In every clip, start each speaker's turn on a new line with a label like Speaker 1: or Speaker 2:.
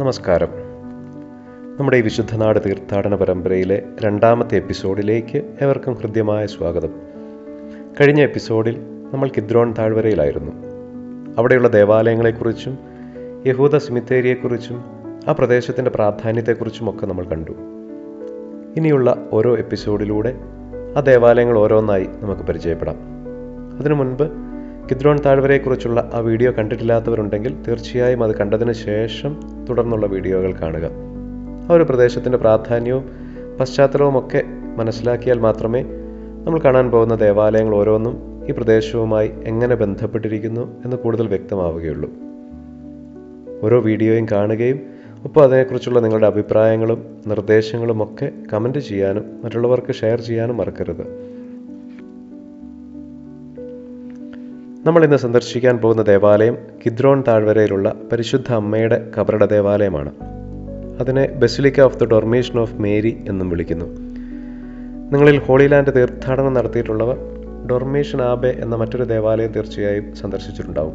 Speaker 1: നമസ്കാരം. നമ്മുടെ ഈ വിശുദ്ധനാട് തീർത്ഥാടന പരമ്പരയിലെ രണ്ടാമത്തെ എപ്പിസോഡിലേക്ക് ഏവർക്കും ഹൃദ്യമായ സ്വാഗതം. കഴിഞ്ഞ എപ്പിസോഡിൽ നമ്മൾ കിദ്രോൺ താഴ്വരയിലായിരുന്നു. അവിടെയുള്ള ദേവാലയങ്ങളെക്കുറിച്ചും യഹൂദ സിമിത്തേരിയെക്കുറിച്ചും ആ പ്രദേശത്തിന്റെ പ്രാധാന്യത്തെക്കുറിച്ചും ഒക്കെ നമ്മൾ കണ്ടു. ഇനിയുള്ള ഓരോ എപ്പിസോഡിലൂടെ ആ ദേവാലയങ്ങൾ ഓരോന്നായി നമുക്ക് പരിചയപ്പെടാം. അതിനു മുൻപ് കിദ്രോൺ താഴ്വരയെക്കുറിച്ചുള്ള ആ വീഡിയോ കണ്ടിട്ടില്ലാത്തവരുണ്ടെങ്കിൽ തീർച്ചയായും അത് കണ്ടതിന് ശേഷം തുടർന്നുള്ള വീഡിയോകൾ കാണുക. ആ ഒരു പ്രദേശത്തിന്റെ പ്രാധാന്യവും പശ്ചാത്തലവും ഒക്കെ മനസ്സിലാക്കിയാൽ മാത്രമേ നമ്മൾ കാണാൻ പോകുന്ന ദേവാലയങ്ങൾ ഓരോന്നും ഈ പ്രദേശവുമായി എങ്ങനെ ബന്ധപ്പെട്ടിരിക്കുന്നു എന്ന് കൂടുതൽ വ്യക്തമാവുകയുള്ളൂ. ഓരോ വീഡിയോയും കാണുകയും ഒപ്പം അതിനെക്കുറിച്ചുള്ള നിങ്ങളുടെ അഭിപ്രായങ്ങളും നിർദ്ദേശങ്ങളും ഒക്കെ കമന്റ് ചെയ്യാനും മറ്റുള്ളവർക്ക് ഷെയർ ചെയ്യാനും മറക്കരുത്. നമ്മൾ ഇന്ന് സന്ദർശിക്കാൻ പോകുന്ന ദേവാലയം കിദ്രോൺ താഴ്വരയിലുള്ള പരിശുദ്ധ അമ്മയുടെ കബറട ദേവാലയമാണ്. അതിനെ basilica of the dormition of Mary എന്നും വിളിക്കുന്നു. നിങ്ങളിൽ ഹോളി ലാൻഡ് തീർത്ഥാടനം നടത്തിയിട്ടുള്ളവർ ഡൊർമേഷൻ ആബെ എന്ന മറ്റൊരു ദേവാലയം തീർച്ചയായും സന്ദർശിച്ചിട്ടുണ്ടാവും.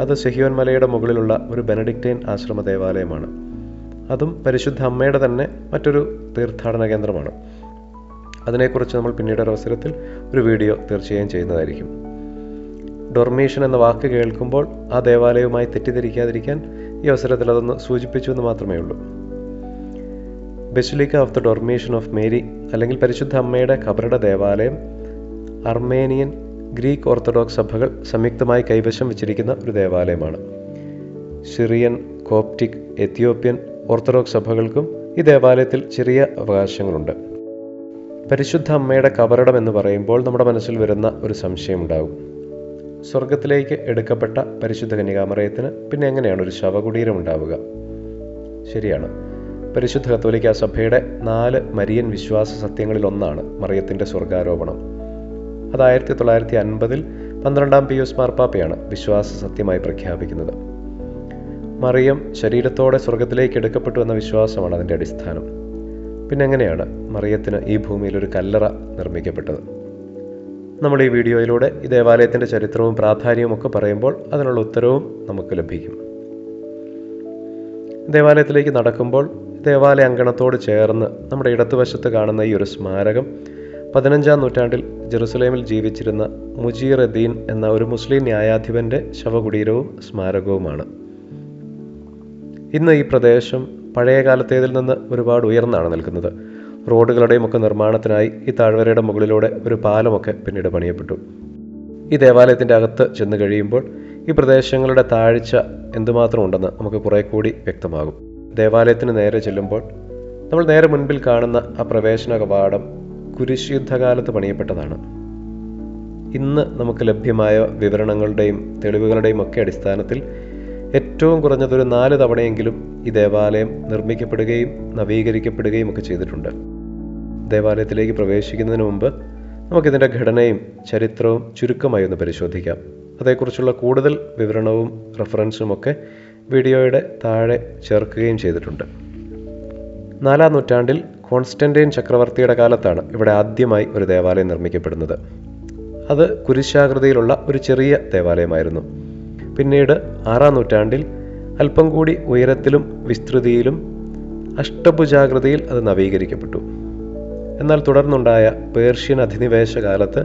Speaker 1: അത് സെഹിയോൻ മലയുടെ മുകളിലുള്ള ഒരു ബെനഡിക്റ്റൈൻ ആശ്രമ ദേവാലയമാണ്. അതും പരിശുദ്ധ അമ്മയുടെ തന്നെ മറ്റൊരു തീർത്ഥാടന കേന്ദ്രമാണ്. അതിനെക്കുറിച്ച് നമ്മൾ പിന്നീട് ഒരു അവസരത്തിൽ ഒരു വീഡിയോ തീർച്ചയായും ചെയ്യുന്നതായിരിക്കും. ഡൊർമേഷൻ എന്ന വാക്ക് കേൾക്കുമ്പോൾ ആ ദേവാലയവുമായി തെറ്റിദ്ധരിക്കാതിരിക്കാൻ ഈ അവസരത്തിൽ അതൊന്ന് സൂചിപ്പിച്ചു എന്ന് മാത്രമേ ഉള്ളൂ. Basilica of the dormition of Mary അല്ലെങ്കിൽ പരിശുദ്ധ അമ്മയുടെ കബറുടെ ദേവാലയം അർമേനിയൻ ഗ്രീക്ക് ഓർത്തഡോക്സ് സഭകൾ സംയുക്തമായി കൈവശം വെച്ചിരിക്കുന്ന ഒരു ദേവാലയമാണ്. സിറിയൻ കോപ്റ്റിക് എത്യോപ്യൻ ഓർത്തഡോക്സ് സഭകൾക്കും ഈ ദേവാലയത്തിൽ ചെറിയ അവകാശങ്ങളുണ്ട്. പരിശുദ്ധ അമ്മയുടെ കബറിടം എന്ന് പറയുമ്പോൾ നമ്മുടെ മനസ്സിൽ വരുന്ന ഒരു സംശയമുണ്ടാകും. സ്വർഗത്തിലേക്ക് എടുക്കപ്പെട്ട പരിശുദ്ധ കന്യകാമറയത്തിന് പിന്നെ എങ്ങനെയാണ് ഒരു ശവകുടീരം ഉണ്ടാവുക? ശരിയാണ്. പരിശുദ്ധ കത്തോലിക്ക സഭയുടെ നാല് മരിയൻ വിശ്വാസ സത്യങ്ങളിൽ ഒന്നാണ് മറിയത്തിന്റെ സ്വർഗാരോപണം അത് ആയിരത്തി തൊള്ളായിരത്തി അൻപതിൽ പന്ത്രണ്ടാം പിയൂസ് മാർപ്പാപ്പയാണ് വിശ്വാസ സത്യമായി പ്രഖ്യാപിക്കുന്നത്. മറിയം ശരീരത്തോടെ സ്വർഗത്തിലേക്ക് എടുക്കപ്പെട്ടു എന്ന വിശ്വാസമാണ് അതിന്റെ അടിസ്ഥാനം. പിന്നെ എങ്ങനെയാണ് മറിയത്തിന് ഈ ഭൂമിയിൽ ഒരു കല്ലറ നിർമ്മിക്കപ്പെട്ടത്? നമ്മൾ ഈ വീഡിയോയിലൂടെ ഈ ദേവാലയത്തിന്റെ ചരിത്രവും പ്രാധാന്യവും ഒക്കെ പറയുമ്പോൾ അതിനുള്ള ഉത്തരവും നമുക്ക് ലഭിക്കും. ദേവാലയത്തിലേക്ക് നടക്കുമ്പോൾ ദേവാലയ അങ്കണത്തോട് ചേർന്ന് നമ്മുടെ ഇടതുവശത്ത് കാണുന്ന ഈ ഒരു സ്മാരകം പതിനഞ്ചാം നൂറ്റാണ്ടിൽ ജെറുസലേമിൽ ജീവിച്ചിരുന്ന മുജീർ എദ്ദീൻ എന്ന ഒരു മുസ്ലിം ന്യായാധിപന്റെ ശവകുടീരവും സ്മാരകവുമാണ്. ഇന്ന് ഈ പ്രദേശം പഴയ കാലത്തേതിൽ നിന്ന് ഒരുപാട് ഉയർന്നാണ് നിൽക്കുന്നത്. റോഡുകളുടെയും ഒക്കെ നിർമ്മാണത്തിനായി ഈ താഴ്വരയുടെ മുകളിലൂടെ ഒരു പാലമൊക്കെ പിന്നീട് പണിയപ്പെട്ടു. ഈ ദേവാലയത്തിന്റെ അകത്ത് ചെന്ന് കഴിയുമ്പോൾ ഈ പ്രദേശങ്ങളുടെ താഴ്ച എന്തുമാത്രം ഉണ്ടെന്ന് നമുക്ക് കുറേ കൂടി വ്യക്തമാകും. ദേവാലയത്തിന് നേരെ ചെല്ലുമ്പോൾ നമ്മൾ നേരെ മുൻപിൽ കാണുന്ന ആ പ്രവേശന കവാടം കുരിശ് യുദ്ധകാലത്ത് പണിയപ്പെട്ടതാണ്. ഇന്ന് നമുക്ക് ലഭ്യമായ വിവരണങ്ങളുടെയും തെളിവുകളുടെയും ഒക്കെ അടിസ്ഥാനത്തിൽ ഏറ്റവും കുറഞ്ഞതൊരു നാല് തവണയെങ്കിലും ഈ ദേവാലയം നിർമ്മിക്കപ്പെടുകയും നവീകരിക്കപ്പെടുകയും ഒക്കെ ചെയ്തിട്ടുണ്ട്. ദേവാലയത്തിലേക്ക് പ്രവേശിക്കുന്നതിന് മുമ്പ് നമുക്കിതിന്റെ ഘടനയും ചരിത്രവും ചുരുക്കമായി ഒന്ന് പരിശോധിക്കാം. അതേക്കുറിച്ചുള്ള കൂടുതൽ വിവരണവും റെഫറൻസും ഒക്കെ വീഡിയോയുടെ താഴെ ചേർക്കുകയും ചെയ്തിട്ടുണ്ട്. നാലാം നൂറ്റാണ്ടിൽ കോൺസ്റ്റന്റൈൻ ചക്രവർത്തിയുടെ കാലത്താണ് ഇവിടെ ആദ്യമായി ഒരു ദേവാലയം നിർമ്മിക്കപ്പെടുന്നത്. അത് കുരിശാകൃതിയിലുള്ള ഒരു ചെറിയ ദേവാലയമായിരുന്നു. പിന്നീട് ആറാം നൂറ്റാണ്ടിൽ അല്പം കൂടി ഉയരത്തിലും വിസ്തൃതിയിലും അഷ്ടഭുജാകൃതിയിൽ അത് നവീകരിക്കപ്പെട്ടു. എന്നാൽ തുടർന്നുണ്ടായ പേർഷ്യൻ അധിനിവേശ കാലത്ത്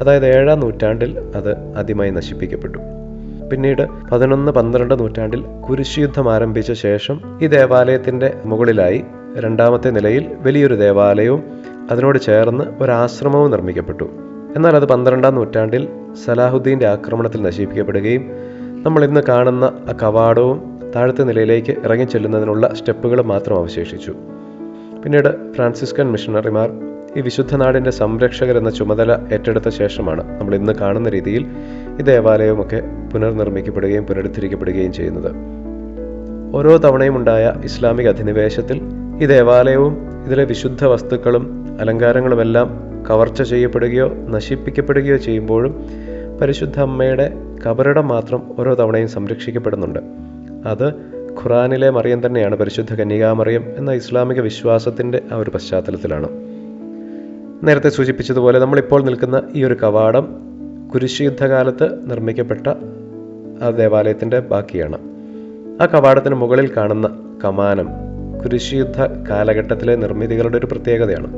Speaker 1: അതായത് ഏഴാം നൂറ്റാണ്ടിൽ അത് ആദ്യമായി നശിപ്പിക്കപ്പെട്ടു. പിന്നീട് പതിനൊന്ന് പന്ത്രണ്ട് നൂറ്റാണ്ടിൽ കുരിശുയുദ്ധം ആരംഭിച്ച ശേഷം ഈ ദേവാലയത്തിന്റെ മുകളിലായി രണ്ടാമത്തെ നിലയിൽ വലിയൊരു ദേവാലയവും അതിനോട് ചേർന്ന് ഒരാശ്രമവും നിർമ്മിക്കപ്പെട്ടു. എന്നാൽ അത് പന്ത്രണ്ടാം നൂറ്റാണ്ടിൽ സലാഹുദ്ദീന്റെ ആക്രമണത്തിൽ നശിപ്പിക്കപ്പെടുകയും നമ്മൾ ഇന്ന് കാണുന്ന ആ കവാടവും താഴത്തെ നിലയിലേക്ക് ഇറങ്ങിച്ചെല്ലുന്നതിനുള്ള സ്റ്റെപ്പുകൾ മാത്രം അവശേഷിച്ചു. പിന്നീട് ഫ്രാൻസിസ്കൻ മിഷണറിമാർ ഈ വിശുദ്ധ നാടിന്റെ സംരക്ഷകർ എന്ന ചുമതല ഏറ്റെടുത്ത ശേഷമാണ് നമ്മൾ ഇന്ന് കാണുന്ന രീതിയിൽ ഈ ദേവാലയമൊക്കെ പുനർനിർമ്മിക്കപ്പെടുകയും പുനരുദ്ധരിക്കപ്പെടുകയും ചെയ്യുന്നത്. ഓരോ തവണയും ഉണ്ടായ ഇസ്ലാമിക അധിനിവേശത്തിൽ ഈ ദേവാലയവും ഇതിലെ വിശുദ്ധ വസ്തുക്കളും അലങ്കാരങ്ങളുമെല്ലാം കവർച്ച ചെയ്യപ്പെടുകയോ നശിപ്പിക്കപ്പെടുകയോ ചെയ്യുമ്പോഴും പരിശുദ്ധ അമ്മയുടെ കബറിടം മാത്രം ഓരോ തവണയും സംരക്ഷിക്കപ്പെടുന്നുണ്ട്. അത് ഖുറാനിലെ മറിയം തന്നെയാണ് പരിശുദ്ധ കന്യകാമറിയം എന്ന ഇസ്ലാമിക വിശ്വാസത്തിന്റെ ആ ഒരു പശ്ചാത്തലത്തിലാണ്. നേരത്തെ സൂചിപ്പിച്ചതുപോലെ നമ്മളിപ്പോൾ നിൽക്കുന്ന ഈ ഒരു കവാടം കുരിശ് യുദ്ധകാലത്ത് നിർമ്മിക്കപ്പെട്ട ആ ദേവാലയത്തിന്റെ ബാക്കിയാണ്. ആ കവാടത്തിന് മുകളിൽ കാണുന്ന കമാനം കുരിശുയുദ്ധ കാലഘട്ടത്തിലെ നിർമ്മിതികളുടെ ഒരു പ്രത്യേകതയാണ്.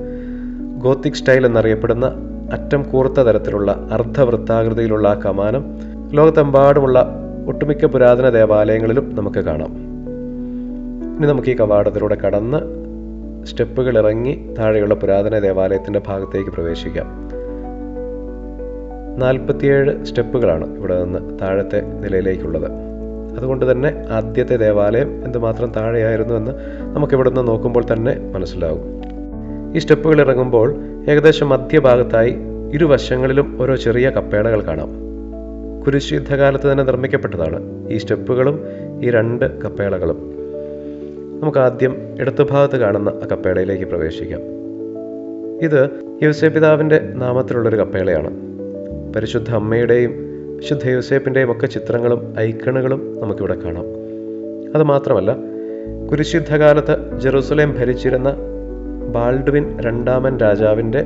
Speaker 1: ഗോത്തിക് സ്റ്റൈൽ എന്നറിയപ്പെടുന്ന അറ്റം കൂർത്ത തരത്തിലുള്ള അർദ്ധവൃത്താകൃതിയിലുള്ള ആ കമാനം ലോകത്തെമ്പാടുമുള്ള ഒട്ടുമിക്ക പുരാതന ദേവാലയങ്ങളിലും നമുക്ക് കാണാം. ഇനി നമുക്ക് ഈ കവാടത്തിലൂടെ കടന്ന് സ്റ്റെപ്പുകൾ ഇറങ്ങി താഴെയുള്ള പുരാതന ദേവാലയത്തിന്റെ ഭാഗത്തേക്ക് പ്രവേശിക്കാം. നാൽപ്പത്തിയേഴ് സ്റ്റെപ്പുകളാണ് ഇവിടെ നിന്ന് താഴത്തെ നിലയിലേക്കുള്ളത്. അതുകൊണ്ട് തന്നെ ആദ്യത്തെ ദേവാലയം എന്തുമാത്രം താഴെയായിരുന്നു എന്ന് നമുക്കിവിടെ നിന്ന് നോക്കുമ്പോൾ തന്നെ മനസ്സിലാകും ഈ സ്റ്റെപ്പുകൾ ഇറങ്ങുമ്പോൾ ഏകദേശം മധ്യഭാഗത്തായി ഇരുവശങ്ങളിലും ഓരോ ചെറിയ കപ്പേളകൾ കാണാം. കുരിശ് യുദ്ധകാലത്ത് തന്നെ നിർമ്മിക്കപ്പെട്ടതാണ്. ഈ സ്റ്റെപ്പുകളും ഈ രണ്ട് കപ്പേളകളും. നമുക്ക് ആദ്യം ഇടത്തുഭാഗത്ത് കാണുന്ന ആ കപ്പേളയിലേക്ക് പ്രവേശിക്കാം. ഇത് യൂസേപിതാവിന്റെ നാമത്തിലുള്ളൊരു കപ്പേളയാണ്. പരിശുദ്ധ അമ്മയുടെയും വിശുദ്ധ യൂസേപ്പിന്റെയും ഒക്കെ ചിത്രങ്ങളും ഐക്കണുകളും നമുക്കിവിടെ കാണാം. അതുമാത്രമല്ല കുരിശുദ്ധകാലത്ത് ജെറൂസലേം ഭരിച്ചിരുന്ന ബാൾഡ്വിൻ രണ്ടാമൻ രാജാവിന്റെ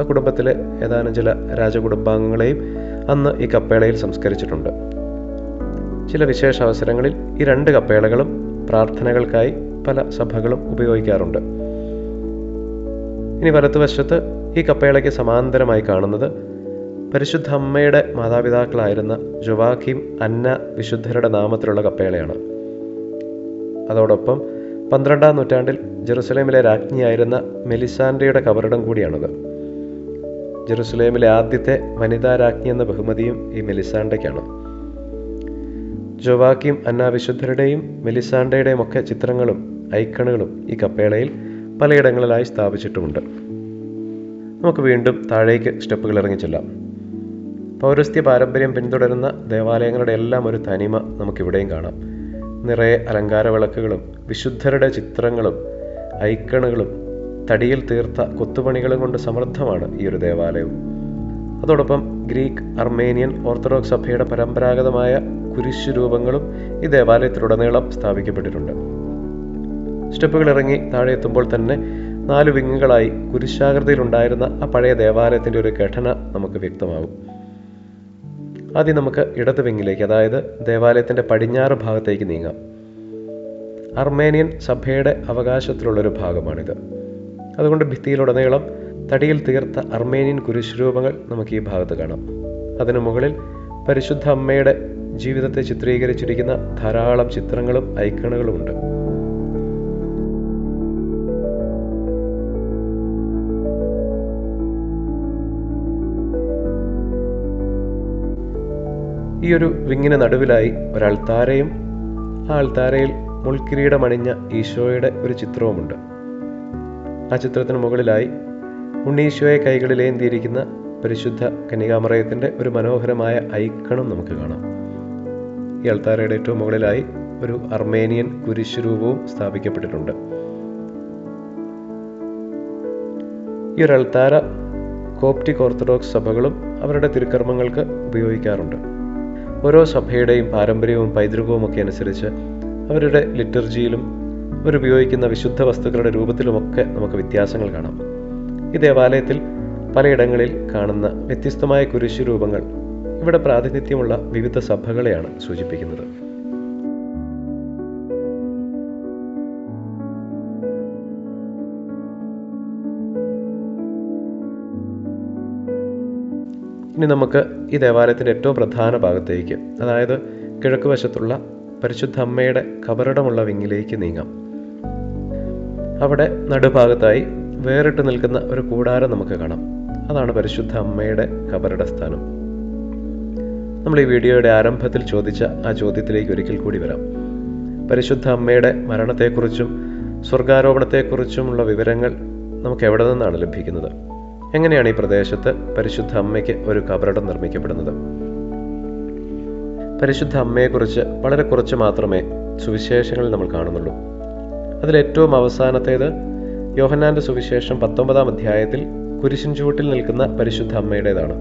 Speaker 1: ആ കുടുംബത്തിലെ ഏതാനും ചില രാജകുടുംബാംഗങ്ങളെയും അന്ന് ഈ കപ്പേളയിൽ സംസ്കരിച്ചിട്ടുണ്ട്. ചില വിശേഷ അവസരങ്ങളിൽ ഈ രണ്ട് കപ്പേളകളും പ്രാർത്ഥനകൾക്കായി പല സഭകളും ഉപയോഗിക്കാറുണ്ട്. ഇനി വലത്തുവശത്ത് ഈ കപ്പേളയ്ക്ക് സമാന്തരമായി കാണുന്നത് പരിശുദ്ധ അമ്മയുടെ മാതാപിതാക്കളായിരുന്ന ജുവാഖിം അന്ന വിശുദ്ധരുടെ നാമത്തിലുള്ള കപ്പേളയാണ്. അതോടൊപ്പം പന്ത്രണ്ടാം നൂറ്റാണ്ടിൽ ജെറുസലേമിലെ രാജ്ഞിയായിരുന്ന മെലിസാൻഡയുടെ കബറിടം കൂടിയാണത്. ജെറുസലേമിലെ ആദ്യത്തെ വനിതാ രാജ്ഞി എന്ന ബഹുമതിയും ഈ മെലിസാണ്ടയ്ക്കാണ്. ജോവാക്കിയും അന്നാവിശുദ്ധരുടെയും മെലിസാണ്ടയുടെയും ഒക്കെ ചിത്രങ്ങളും ഐക്കണുകളും ഈ കപ്പേളയിൽ പലയിടങ്ങളിലായി സ്ഥാപിച്ചിട്ടുമുണ്ട്. നമുക്ക് വീണ്ടും താഴേക്ക് സ്റ്റെപ്പുകൾ ഇറങ്ങി ചെല്ലാം. പൗരസ്ത്യ പാരമ്പര്യം പിന്തുടരുന്ന ദേവാലയങ്ങളുടെ എല്ലാം ഒരു തനിമ നമുക്കിവിടെയും കാണാം. നിറയെ അലങ്കാര വിളക്കുകളും വിശുദ്ധരുടെ ചിത്രങ്ങളും ഐക്കണുകളും തടിയിൽ തീർത്ത കൊത്തുപണികളും കൊണ്ട് സമൃദ്ധമാണ് ഈ ഒരു ദേവാലയം. അതോടൊപ്പം ഗ്രീക്ക് അർമേനിയൻ ഓർത്തഡോക്സ് സഭയുടെ പരമ്പരാഗതമായ കുരിശു രൂപങ്ങളും ഈ ദേവാലയത്തിലുടനീളം സ്ഥാപിക്കപ്പെട്ടിട്ടുണ്ട്. സ്റ്റെപ്പുകൾ ഇറങ്ങി താഴെ എത്തുമ്പോൾ തന്നെ നാല് വിങ്ങുകളായി കുരിശാകൃതിയിലുണ്ടായിരുന്ന ആ പഴയ ദേവാലയത്തിന്റെ ഒരു ഘടന നമുക്ക് വ്യക്തമാകും ആദ്യം നമുക്ക് ഇടത് വിങ്ങിലേക്ക് അതായത് ദേവാലയത്തിന്റെ പടിഞ്ഞാറ് ഭാഗത്തേക്ക് നീങ്ങാം. അർമേനിയൻ സഭയുടെ അവകാശത്തിലുള്ളൊരു ഭാഗമാണിത്. അതുകൊണ്ട് ഭിത്തിയിലുടനീളം തടിയിൽ തീർത്ത അർമേനിയൻ കുരിശ് രൂപങ്ങൾ നമുക്ക് ഈ ഭാഗത്ത് കാണാം. അതിനു മുകളിൽ പരിശുദ്ധ അമ്മയുടെ ജീവിതത്തെ ചിത്രീകരിച്ചിരിക്കുന്ന ധാരാളം ചിത്രങ്ങളും ഐക്കണുകളും ഉണ്ട്. ഈ ഒരു വിങ്ങിന് നടുവിലായി ഒരു താരയും ആ ആൾത്താരയിൽ മുൾക്കിരീടമണിഞ്ഞ ഈശോയുടെ ഒരു ചിത്രവുമുണ്ട്. ആ ചിത്രത്തിന് മുകളിലായി ഉണ്ണീശോയെ കൈകളിലേന്തിയിരിക്കുന്ന പരിശുദ്ധ കന്യകാമറയത്തിന്റെ ഒരു മനോഹരമായ ഐക്കണും നമുക്ക് കാണാം. ഈ അൾത്താരയുടെ ഏറ്റവും മുകളിലായി ഒരു അർമേനിയൻ കുരിശ് രൂപവും സ്ഥാപിക്കപ്പെട്ടിട്ടുണ്ട്. ഈ ഒരു അൾത്താര കോപ്റ്റിക് ഓർത്തഡോക്സ് സഭകളും അവരുടെ തിരുക്കർമ്മങ്ങൾക്ക് ഉപയോഗിക്കാറുണ്ട്. ഓരോ സഭയുടെയും പാരമ്പര്യവും പൈതൃകവും ഒക്കെ അനുസരിച്ച് അവരുടെ ലിറ്റർജിയിലും അവരുപയോഗിക്കുന്ന വിശുദ്ധ വസ്തുക്കളുടെ രൂപത്തിലുമൊക്കെ നമുക്ക് വ്യത്യാസങ്ങൾ കാണാം. ഈ ദേവാലയത്തിൽ പലയിടങ്ങളിൽ കാണുന്ന വ്യത്യസ്തമായ കുരിശു രൂപങ്ങൾ ഇവിടെ പ്രാതിനിധ്യമുള്ള വിവിധ സഭകളെയാണ് സൂചിപ്പിക്കുന്നത്. ഇനി നമുക്ക് ഈ ദേവാലയത്തിന്റെ ഏറ്റവും പ്രധാന ഭാഗത്തേക്ക് അതായത് കിഴക്ക് വശത്തുള്ള പരിശുദ്ധ അമ്മയുടെ കബറിടമുള്ള വിങ്ങിലേക്ക് നീങ്ങാം. അവിടെ നടുഭാഗത്തായി വേറിട്ട് നിൽക്കുന്ന ഒരു കൂടാരം നമുക്ക് കാണാം. അതാണ് പരിശുദ്ധ അമ്മയുടെ കബറിട സ്ഥാനം. നമ്മൾ ഈ വീഡിയോയുടെ ആരംഭത്തിൽ ചോദിച്ച ആ ചോദ്യത്തിലേക്ക് ഒരിക്കൽ കൂടി വരാം. പരിശുദ്ധ അമ്മയുടെ മരണത്തെക്കുറിച്ചും സ്വർഗാരോപണത്തെക്കുറിച്ചുമുള്ള വിവരങ്ങൾ നമുക്ക് എവിടെ നിന്നാണ് ലഭിക്കുന്നത്? എങ്ങനെയാണ് ഈ പ്രദേശത്ത് പരിശുദ്ധ അമ്മയ്ക്ക് ഒരു കബറിടം നിർമ്മിക്കപ്പെടുന്നത്? പരിശുദ്ധ അമ്മയെക്കുറിച്ച് വളരെ കുറച്ച് മാത്രമേ സുവിശേഷങ്ങളിൽ നമ്മൾ കാണുന്നുള്ളൂ. അതിലേറ്റവും അവസാനത്തേത് യോഹന്നാന്റെ സുവിശേഷം പത്തൊമ്പതാം അധ്യായത്തിൽ കുരിശിൻ ചുവട്ടിൽ നിൽക്കുന്ന പരിശുദ്ധ അമ്മയുടേതാണ്.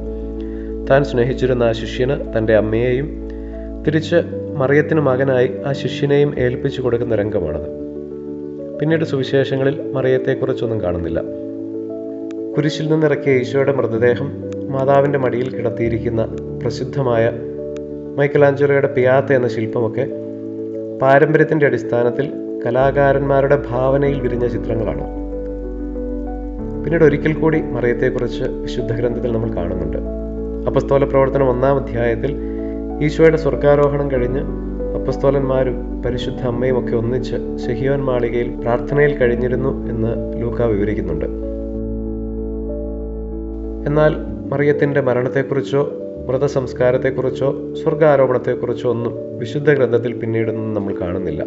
Speaker 1: താൻ സ്നേഹിച്ചിരുന്ന ആ ശിഷ്യന് തന്റെ അമ്മയെയും തിരിച്ച് മറിയത്തിന് മകനായി ആ ശിഷ്യനെയും ഏൽപ്പിച്ചു കൊടുക്കുന്ന രംഗമാണത്. പിന്നീട് സുവിശേഷങ്ങളിൽ മറിയത്തെക്കുറിച്ചൊന്നും കാണുന്നില്ല. കുരിശിൽ നിന്നിറക്കിയ ഈശോയുടെ മൃതദേഹം മാതാവിന്റെ മടിയിൽ കിടത്തിയിരിക്കുന്ന പ്രസിദ്ധമായ മൈക്കലാഞ്ചലോയുടെ പിയാത്ത എന്ന ശില്പമൊക്കെ പാരമ്പര്യത്തിന്റെ അടിസ്ഥാനത്തിൽ കലാകാരന്മാരുടെ ഭാവനയിൽ വിരിഞ്ഞ ചിത്രങ്ങളാണ്. പിന്നീട് ഒരിക്കൽ കൂടി മറിയത്തെക്കുറിച്ച് വിശുദ്ധ ഗ്രന്ഥത്തിൽ നമ്മൾ കാണുന്നുണ്ട്. അപ്പസ്തോല പ്രവർത്തനം ഒന്നാം അധ്യായത്തിൽ ഈശോയുടെ സ്വർഗാരോഹണം കഴിഞ്ഞ് അപ്പസ്തോലന്മാരും പരിശുദ്ധ അമ്മയും ഒക്കെ ഒന്നിച്ച് ഷെഹിയോൻ മാളികയിൽ പ്രാർത്ഥനയിൽ കഴിഞ്ഞിരുന്നു എന്ന് ലൂക്ക വിവരിക്കുന്നുണ്ട്. എന്നാൽ മറിയത്തിന്റെ മരണത്തെക്കുറിച്ചോ മൃതസംസ്കാരത്തെക്കുറിച്ചോ സ്വർഗാരോപണത്തെക്കുറിച്ചോ ഒന്നും വിശുദ്ധ ഗ്രന്ഥത്തിൽ പിന്നീടൊന്നും നമ്മൾ കാണുന്നില്ല.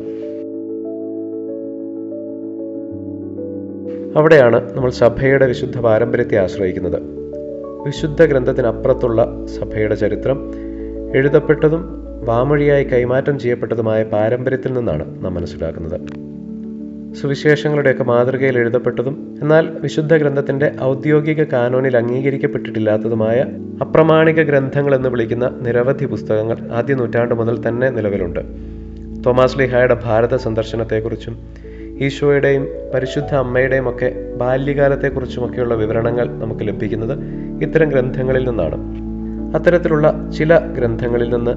Speaker 1: അവിടെയാണ് നമ്മൾ സഭയുടെ വിശുദ്ധ പാരമ്പര്യത്തെ ആശ്രയിക്കുന്നത്. വിശുദ്ധ ഗ്രന്ഥത്തിനപ്പുറത്തുള്ള സഭയുടെ ചരിത്രം എഴുതപ്പെട്ടതും വാമൊഴിയായി കൈമാറ്റം ചെയ്യപ്പെട്ടതുമായ പാരമ്പര്യത്തിൽ നിന്നാണ് നാം മനസ്സിലാക്കുന്നത്. സുവിശേഷങ്ങളുടെയൊക്കെ മാതൃകയിൽ എഴുതപ്പെട്ടതും എന്നാൽ വിശുദ്ധ ഗ്രന്ഥത്തിന്റെ ഔദ്യോഗിക കാനോനിൽ അംഗീകരിക്കപ്പെട്ടിട്ടില്ലാത്തതുമായ അപ്രമാണിക ഗ്രന്ഥങ്ങൾ എന്ന് വിളിക്കുന്ന നിരവധി പുസ്തകങ്ങൾ ആദ്യ നൂറ്റാണ്ട് മുതൽ തന്നെ നിലവിലുണ്ട്. തോമാസ് ലിഹായുടെ ഭാരത സന്ദർശനത്തെക്കുറിച്ചും ഈശോയുടെയും പരിശുദ്ധ അമ്മയുടെയും ഒക്കെ ബാല്യകാലത്തെക്കുറിച്ചുമൊക്കെയുള്ള വിവരണങ്ങൾ നമുക്ക് ലഭിക്കുന്നത് ഇത്തരം ഗ്രന്ഥങ്ങളിൽ നിന്നാണ്. അത്തരത്തിലുള്ള ചില ഗ്രന്ഥങ്ങളിൽ നിന്ന്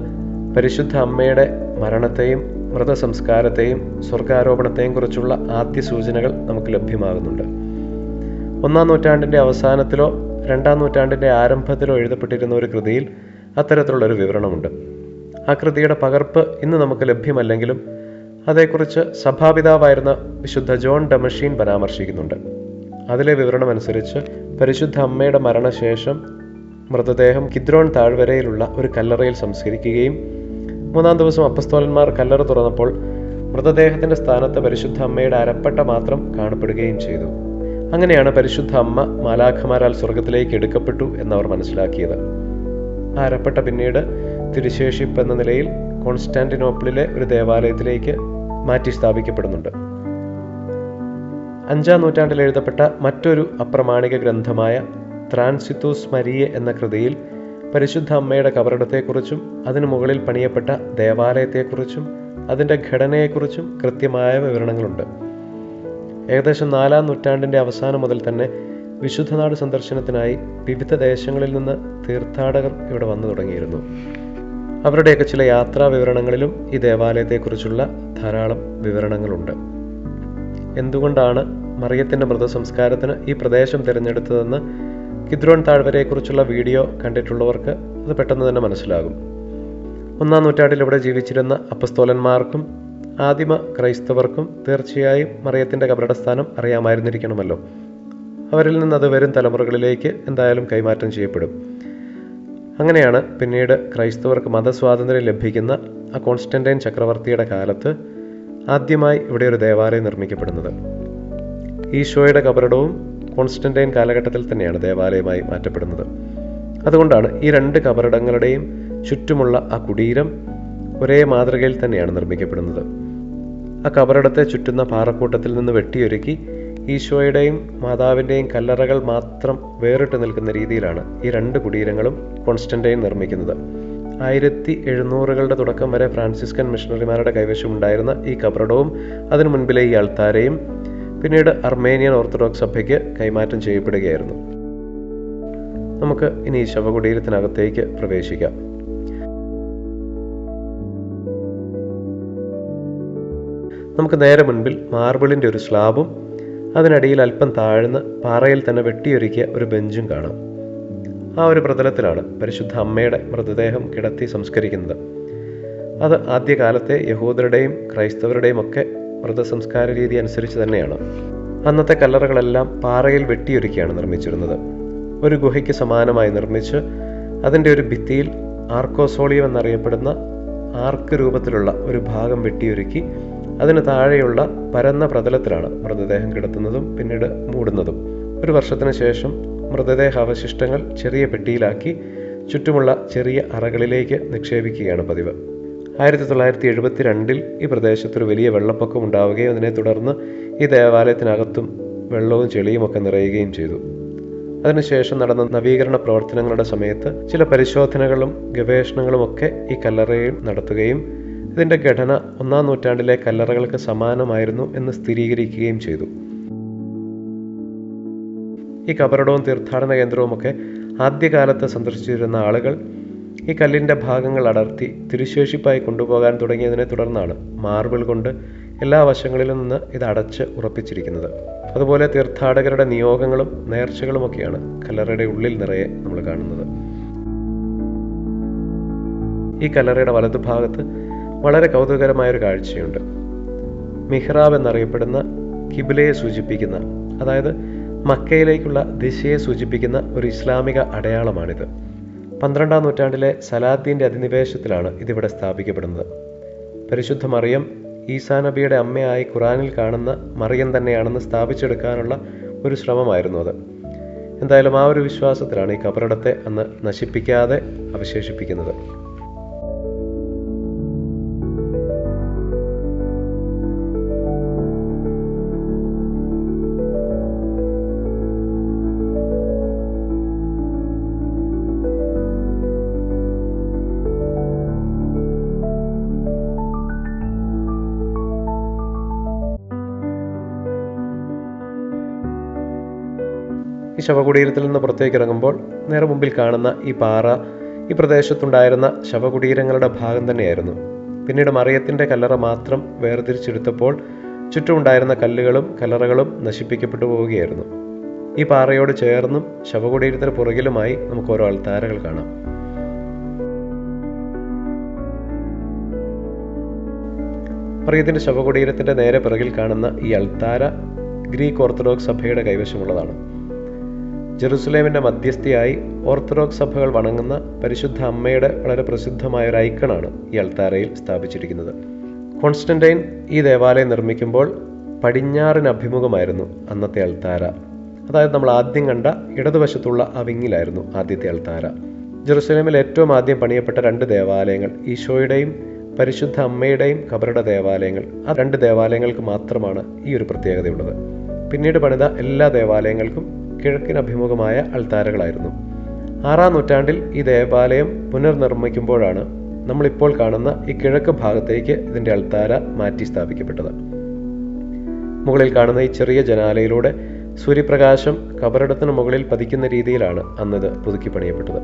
Speaker 1: പരിശുദ്ധ അമ്മയുടെ മരണത്തെയും മൃതസംസ്കാരത്തെയും സ്വർഗാരോപണത്തെയും കുറിച്ചുള്ള ആദ്യ സൂചനകൾ നമുക്ക് ലഭ്യമാകുന്നുണ്ട്. ഒന്നാം നൂറ്റാണ്ടിന്റെ അവസാനത്തിലോ രണ്ടാം നൂറ്റാണ്ടിന്റെ ആരംഭത്തിലോ എഴുതപ്പെട്ടിരുന്ന ഒരു കൃതിയിൽ അത്തരത്തിലുള്ള ഒരു വിവരണമുണ്ട്. ആ കൃതിയുടെ പകർപ്പ് ഇന്ന് നമുക്ക് ലഭ്യമല്ലെങ്കിലും അതേക്കുറിച്ച് സഭാപിതാവായിരുന്ന വിശുദ്ധ ജോൺ ഡമഷീൻ പരാമർശിക്കുന്നുണ്ട്. അതിലെ വിവരണം അനുസരിച്ച് പരിശുദ്ധ അമ്മയുടെ മരണശേഷം മൃതദേഹം കിദ്രോൺ താഴ്വരയിലുള്ള ഒരു കല്ലറയിൽ സംസ്കരിക്കുകയും മൂന്നാം ദിവസം അപ്പസ്തോലന്മാർ കല്ലറ തുറന്നപ്പോൾ മൃതദേഹത്തിന്റെ സ്ഥാനത്ത് പരിശുദ്ധ അമ്മയുടെ അരപ്പട്ട മാത്രം കാണപ്പെടുകയും ചെയ്തു. അങ്ങനെയാണ് പരിശുദ്ധ അമ്മ മാലാഖമാരാൽ സ്വർഗത്തിലേക്ക് എടുക്കപ്പെട്ടു എന്നവർ മനസ്സിലാക്കിയത്. ആ അരപ്പട്ട പിന്നീട് തിരുശേഷിപ്പ് എന്ന നിലയിൽ കോൺസ്റ്റാന്റിനോപ്പിളിലെ ഒരു ദേവാലയത്തിലേക്ക് മാറ്റി സ്ഥാപിക്കപ്പെടുന്നുണ്ട്. അഞ്ചാം നൂറ്റാണ്ടിൽ എഴുതപ്പെട്ട മറ്റൊരു അപ്രമാണിക ഗ്രന്ഥമായ ത്രാൻസിത്തൂസ് മരിയെ എന്ന കൃതിയിൽ പരിശുദ്ധ അമ്മയുടെ കബറിടത്തെക്കുറിച്ചും അതിനു മുകളിൽ പണിയപ്പെട്ട ദേവാലയത്തെക്കുറിച്ചും അതിന്റെ ഘടനയെക്കുറിച്ചും കൃത്യമായ വിവരണങ്ങളുണ്ട്. ഏകദേശം നാലാം നൂറ്റാണ്ടിന്റെ അവസാനം മുതൽ തന്നെ വിശുദ്ധനാട് സന്ദർശനത്തിനായി വിവിധ ദേശങ്ങളിൽ നിന്ന് തീർത്ഥാടകർ ഇവിടെ വന്നു തുടങ്ങിയിരുന്നു. അവരുടെയൊക്കെ ചില യാത്രാ വിവരണങ്ങളിലും ഈ ദേവാലയത്തെക്കുറിച്ചുള്ള ധാരാളം വിവരണങ്ങളുണ്ട്. എന്തുകൊണ്ടാണ് മറിയത്തിന്റെ മൃതസംസ്കാരത്തിന് ഈ പ്രദേശം തിരഞ്ഞെടുത്തതെന്ന് കിദ്രോൺ താഴ്വരയെക്കുറിച്ചുള്ള വീഡിയോ കണ്ടിട്ടുള്ളവർക്ക് അത് പെട്ടെന്ന് തന്നെ മനസ്സിലാകും. ഒന്നാം നൂറ്റാണ്ടിൽ ഇവിടെ ജീവിച്ചിരുന്ന അപ്പസ്തോലന്മാർക്കും ആദിമ ക്രൈസ്തവർക്കും തീർച്ചയായും മറിയത്തിന്റെ കബറടസ്ഥാനം അറിയാമായിരുന്നിരിക്കണമല്ലോ. അവരിൽ നിന്ന് അത് വരും തലമുറകളിലേക്ക് എന്തായാലും കൈമാറ്റം ചെയ്യപ്പെടും. അങ്ങനെയാണ് പിന്നീട് ക്രൈസ്തവർക്ക് മതസ്വാതന്ത്ര്യം ലഭിക്കുന്ന ആ കോൺസ്റ്റന്റൈൻ ചക്രവർത്തിയുടെ കാലത്ത് ആദ്യമായി ഇവിടെ ഒരു ദേവാലയം നിർമ്മിക്കപ്പെടുന്നത്. ഈശോയുടെ കബറിടവും കോൺസ്റ്റന്റൈൻ കാലഘട്ടത്തിൽ തന്നെയാണ് ദേവാലയമായി മാറ്റപ്പെടുന്നത്. അതുകൊണ്ടാണ് ഈ രണ്ട് കബറിടങ്ങളുടെയും ചുറ്റുമുള്ള ആ കുടീരം ഒരേ മാതൃകയിൽ തന്നെയാണ് നിർമ്മിക്കപ്പെടുന്നത്. ആ കബറിടത്തെ ചുറ്റുന്ന പാറക്കൂട്ടത്തിൽ നിന്ന് വെട്ടിയൊരുക്കി ഈശോയുടെയും മാതാവിന്റെയും കല്ലറകൾ മാത്രം വേറിട്ട് നിൽക്കുന്ന രീതിയിലാണ് ഈ രണ്ട് കുടീരങ്ങളും കോൺസ്റ്റന്റൈൻ നിർമ്മിക്കുന്നത്. ആയിരത്തി എഴുന്നൂറുകളുടെ തുടക്കം വരെ ഫ്രാൻസിസ്കൻ മിഷണറിമാരുടെ കൈവശം ഉണ്ടായിരുന്ന ഈ കബറടവും അതിനു മുൻപിലെ ഈ അൾത്താരയും പിന്നീട് അർമേനിയൻ ഓർത്തഡോക്സ് സഭയ്ക്ക് കൈമാറ്റം ചെയ്യപ്പെടുകയായിരുന്നു. നമുക്ക് ഇനി ഈ ശവകുടീരത്തിനകത്തേക്ക് പ്രവേശിക്കാം. നമുക്ക് നേരെ മുൻപിൽ മാർബിളിന്റെ ഒരു സ്ലാബും അതിനടിയിൽ അല്പം താഴ്ന്ന് പാറയിൽ തന്നെ വെട്ടിയൊരുക്കിയ ഒരു ബെഞ്ചും കാണാം. ആ ഒരു പ്രതലത്തിലാണ് പരിശുദ്ധ അമ്മയുടെ മൃതദേഹം കിടത്തി സംസ്കരിക്കുന്നത്. അത് ആദ്യകാലത്തെ യഹൂദരുടെയും ക്രൈസ്തവരുടെയും ഒക്കെ മൃതസംസ്കാര രീതി അനുസരിച്ച് തന്നെയാണ്. അന്നത്തെ കല്ലറകളെല്ലാം പാറയിൽ വെട്ടിയൊരുക്കിയാണ് നിർമ്മിച്ചിരുന്നത്. ഒരു ഗുഹയ്ക്ക് സമാനമായി നിർമ്മിച്ച് അതിന്റെ ഒരു ഭിത്തിയിൽ ആർക്കോസോളിയം എന്നറിയപ്പെടുന്ന ആർക്ക് രൂപത്തിലുള്ള ഒരു ഭാഗം വെട്ടിയൊരുക്കി അതിന് താഴെയുള്ള പരന്ന പ്രതലത്തിലാണ് മൃതദേഹം കിടത്തുന്നതും പിന്നീട് മൂടുന്നതും. ഒരു വർഷത്തിന് ശേഷം മൃതദേഹ അവശിഷ്ടങ്ങൾ ചെറിയ പെട്ടിയിലാക്കി ചുറ്റുമുള്ള ചെറിയ അറകളിലേക്ക് നിക്ഷേപിക്കുകയാണ് പതിവ്. ആയിരത്തി തൊള്ളായിരത്തി എഴുപത്തി രണ്ടിൽ ഈ പ്രദേശത്തൊരു വലിയ വെള്ളപ്പൊക്കം ഉണ്ടാവുകയും അതിനെ തുടർന്ന് ഈ ദേവാലയത്തിനകത്തും വെള്ളവും ചെളിയും ഒക്കെ നിറയുകയും ചെയ്തു. അതിനുശേഷം നടന്ന നവീകരണ പ്രവർത്തനങ്ങളുടെ സമയത്ത് ചില പരിശോധനകളും ഗവേഷണങ്ങളും ഒക്കെ ഈ കല്ലറയിൽ നടത്തുകയും ഇതിന്റെ ഘടന ഒന്നാം നൂറ്റാണ്ടിലെ കല്ലറകൾക്ക് സമാനമായിരുന്നു എന്ന് സ്ഥിരീകരിക്കുകയും ചെയ്തു. ഈ കബറടവും തീർത്ഥാടന കേന്ദ്രവുമൊക്കെ ആദ്യകാലത്ത് സന്ദർശിച്ചിരുന്ന ആളുകൾ ഈ കല്ലിന്റെ ഭാഗങ്ങൾ അടർത്തി തിരുശേഷിപ്പായി കൊണ്ടുപോകാൻ തുടങ്ങിയതിനെ തുടർന്നാണ് മാർബിൾ കൊണ്ട് എല്ലാ വശങ്ങളിലും നിന്ന് ഇത് അടച്ച് ഉറപ്പിച്ചിരിക്കുന്നത്. അതുപോലെ തീർത്ഥാടകരുടെ നിയോഗങ്ങളും നേർച്ചകളുമൊക്കെയാണ് കല്ലറയുടെ ഉള്ളിൽ നിറയെ നമ്മൾ കാണുന്നത്. ഈ കല്ലറയുടെ വലതുഭാഗത്ത് വളരെ കൗതുകകരമായ ഒരു കാഴ്ചയുണ്ട്. മിഹ്റാബ് എന്നറിയപ്പെടുന്ന കിബിലയെ സൂചിപ്പിക്കുന്ന അതായത് മക്കയിലേക്കുള്ള ദിശയെ സൂചിപ്പിക്കുന്ന ഒരു ഇസ്ലാമിക അടയാളമാണിത്. പന്ത്രണ്ടാം നൂറ്റാണ്ടിലെ സലാദ്ദീന്റെ അധിനിവേശത്തിലാണ് ഇതിവിടെ സ്ഥാപിക്കപ്പെടുന്നത്. പരിശുദ്ധ മറിയം ഈസാ നബിയുടെ അമ്മയായി ഖുറാനിൽ കാണുന്ന മറിയം തന്നെയാണെന്ന് സ്ഥാപിച്ചെടുക്കാനുള്ള ഒരു ശ്രമമായിരുന്നു അത്. എന്തായാലും ആ ഒരു വിശ്വാസത്തിലാണ് ഈ കബറിടത്തെ അന്ന് നശിപ്പിക്കാതെ അവശേഷിപ്പിക്കുന്നത്. ഈ ശവകുടീരത്തിൽ നിന്ന് പുറത്തേക്ക് ഇറങ്ങുമ്പോൾ നേരെ മുമ്പിൽ കാണുന്ന ഈ പാറ ഈ പ്രദേശത്തുണ്ടായിരുന്ന ശവകുടീരങ്ങളുടെ ഭാഗം തന്നെയായിരുന്നു. പിന്നീട് മറിയത്തിന്റെ കല്ലറ മാത്രം വേർതിരിച്ചെടുത്തപ്പോൾ ചുറ്റുമുണ്ടായിരുന്ന കല്ലുകളും കല്ലറകളും നശിപ്പിക്കപ്പെട്ടു പോവുകയായിരുന്നു. ഈ പാറയോട് ചേർന്നും ശവകുടീരത്തിന് പുറകിലുമായി നമുക്ക് ഓരോ അൾത്താരകൾ കാണാം. മറിയത്തിന്റെ ശവകുടീരത്തിന്റെ നേരെ പിറകിൽ കാണുന്ന ഈ അൾത്താര ഗ്രീക്ക് ഓർത്തഡോക്സ് സഭയുടെ കൈവശമുള്ളതാണ്. ജെറുസലേമിന്റെ മധ്യസ്ഥയായി ഓർത്തഡോക്സ് സഭകൾ വണങ്ങുന്ന പരിശുദ്ധ അമ്മയുടെ വളരെ പ്രസിദ്ധമായ ഒരു ഐക്കണാണ് ഈ അൾത്താരയിൽ സ്ഥാപിച്ചിരിക്കുന്നത്. കോൺസ്റ്റന്റൈൻ ഈ ദേവാലയം നിർമ്മിക്കുമ്പോൾ പടിഞ്ഞാറിന് അഭിമുഖമായിരുന്നു അന്നത്തെ അൾത്താര. അതായത് നമ്മൾ ആദ്യം കണ്ട ഇടതുവശത്തുള്ള ആ വിങ്ങിലായിരുന്നു ആദ്യത്തെ അൾത്താര. ജെറുസലേമിൽ ഏറ്റവും ആദ്യം പണിയപ്പെട്ട രണ്ട് ദേവാലയങ്ങൾ ഈശോയുടെയും പരിശുദ്ധ അമ്മയുടെയും കബറുടെ ദേവാലയങ്ങൾ. ആ രണ്ട് ദേവാലയങ്ങൾക്ക് മാത്രമാണ് ഈ ഒരു പ്രത്യേകതയുള്ളത്. പിന്നീട് പണിത എല്ലാ ദേവാലയങ്ങൾക്കും കിഴക്കിന് അഭിമുഖമായ അൾത്താരകളായിരുന്നു. ആറാം നൂറ്റാണ്ടിൽ ഈ ദേവാലയം പുനർനിർമ്മിക്കുമ്പോഴാണ് നമ്മളിപ്പോൾ കാണുന്ന ഈ കിഴക്ക് ഭാഗത്തേക്ക് ഇതിന്റെ അൾത്താര മാറ്റി സ്ഥാപിക്കപ്പെട്ടത്. മുകളിൽ കാണുന്ന ഈ ചെറിയ ജനാലയിലൂടെ സൂര്യപ്രകാശം കബറിടത്തിന് മുകളിൽ പതിക്കുന്ന രീതിയിലാണ് അന്നത് പുതുക്കി പണിയപ്പെട്ടത്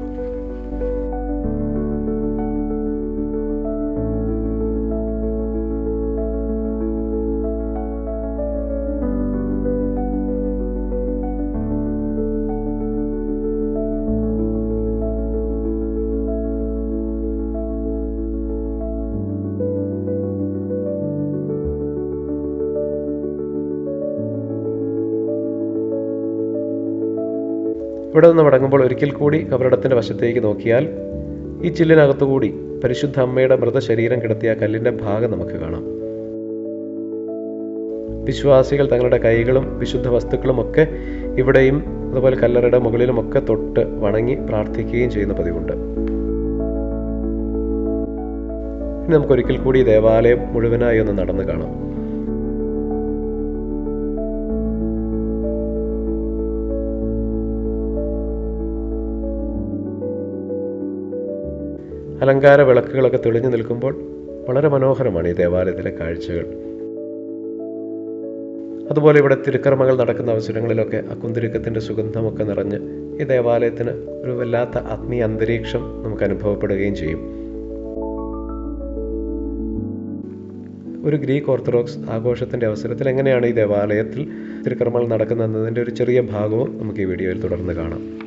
Speaker 1: ഇവിടെ നിന്ന് മടങ്ങുമ്പോൾ ഒരിക്കൽ കൂടി കബറിടത്തിന്റെ വശത്തേക്ക് നോക്കിയാൽ ഈ ചില്ലിനകത്തുകൂടി പരിശുദ്ധ അമ്മയുടെ മൃതശരീരം കിടത്തിയ കല്ലിന്റെ ഭാഗം നമുക്ക് കാണാം. വിശ്വാസികൾ തങ്ങളുടെ കൈകളും വിശുദ്ധ വസ്തുക്കളും ഒക്കെ ഇവിടെയും അതുപോലെ കല്ലറയുടെ മുകളിലുമൊക്കെ തൊട്ട് വണങ്ങി പ്രാർത്ഥിക്കുകയും ചെയ്യുന്ന പതിവുണ്ട്. ഇനി നമുക്കൊരിക്കൽ കൂടി ദേവാലയം മുഴുവനായി ഒന്ന് നടന്നു കാണാം. അലങ്കാര വിളക്കുകളൊക്കെ തെളിഞ്ഞു നിൽക്കുമ്പോൾ വളരെ മനോഹരമാണ് ഈ ദേവാലയത്തിലെ കാഴ്ചകൾ. അതുപോലെ ഇവിടെ തിരുക്കർമ്മകൾ നടക്കുന്ന അവസരങ്ങളിലൊക്കെ ആ കുന്തിരിക്കത്തിന്റെ സുഗന്ധമൊക്കെ നിറഞ്ഞ് ഈ ദേവാലയത്തിന് ഒരു വല്ലാത്ത ആത്മീയ അന്തരീക്ഷം നമുക്ക് അനുഭവപ്പെടുകയും ചെയ്യും. ഒരു ഗ്രീക്ക് ഓർത്തഡോക്സ് ആഘോഷത്തിന്റെ അവസരത്തിൽ എങ്ങനെയാണ് ഈ ദേവാലയത്തിൽ തിരുക്കർമ്മങ്ങൾ നടക്കുന്നതെന്നതിന്റെ ഒരു ചെറിയ ഭാഗവും നമുക്ക് ഈ വീഡിയോയിൽ തുടർന്ന് കാണാം.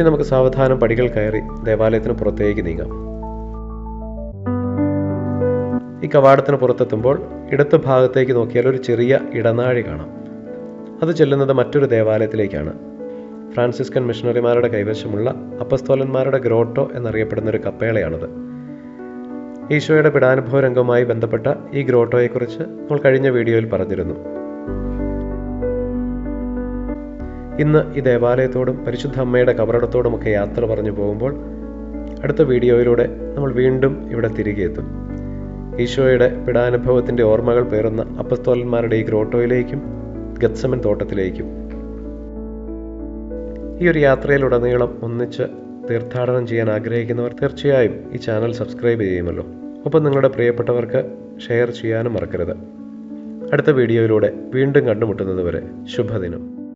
Speaker 1: ഇനി നമുക്ക് സാവധാനം പടികൾ കയറി ദേവാലയത്തിന് പുറത്തേക്ക് നീങ്ങാം. ഈ കവാടത്തിന് പുറത്തെത്തുമ്പോൾ ഇടത്ത് ഭാഗത്തേക്ക് നോക്കിയാൽ ഒരു ചെറിയ ഇടനാഴി കാണാം. അത് ചെല്ലുന്നത് മറ്റൊരു ദേവാലയത്തിലേക്കാണ്. ഫ്രാൻസിസ്കൻ മിഷണറിമാരുടെ കൈവശമുള്ള അപ്പസ്തോലന്മാരുടെ ഗ്രോട്ടോ എന്നറിയപ്പെടുന്ന ഒരു കപ്പേളയാണത്. ഈശോയുടെ പിടാനുഭവ രംഗവുമായി ബന്ധപ്പെട്ട ഈ ഗ്രോട്ടോയെക്കുറിച്ച് നമ്മൾ കഴിഞ്ഞ വീഡിയോയിൽ പറഞ്ഞിരുന്നു. ഇന്ന് ഈ ദേവാലയത്തോടും പരിശുദ്ധ അമ്മയുടെ കബറടത്തോടുമൊക്കെ യാത്ര പറഞ്ഞു പോകുമ്പോൾ അടുത്ത വീഡിയോയിലൂടെ നമ്മൾ വീണ്ടും ഇവിടെ തിരികെ എത്തും. ഈശോയുടെ പിടാനുഭവത്തിന്റെ ഓർമ്മകൾ പേറുന്ന അപ്പസ്തോലന്മാരുടെ ഈ ഗ്രോട്ടോയിലേക്കും ഗത്സമൻ തോട്ടത്തിലേക്കും. ഈ ഒരു യാത്രയിലുടനീളം ഒന്നിച്ച് തീർത്ഥാടനം ചെയ്യാൻ ആഗ്രഹിക്കുന്നവർ തീർച്ചയായും ഈ ചാനൽ സബ്സ്ക്രൈബ് ചെയ്യുമല്ലോ. ഒപ്പം നിങ്ങളുടെ പ്രിയപ്പെട്ടവർക്ക് ഷെയർ ചെയ്യാനും മറക്കരുത്. അടുത്ത വീഡിയോയിലൂടെ വീണ്ടും കണ്ടുമുട്ടുന്നതുവരെ ശുഭദിനം.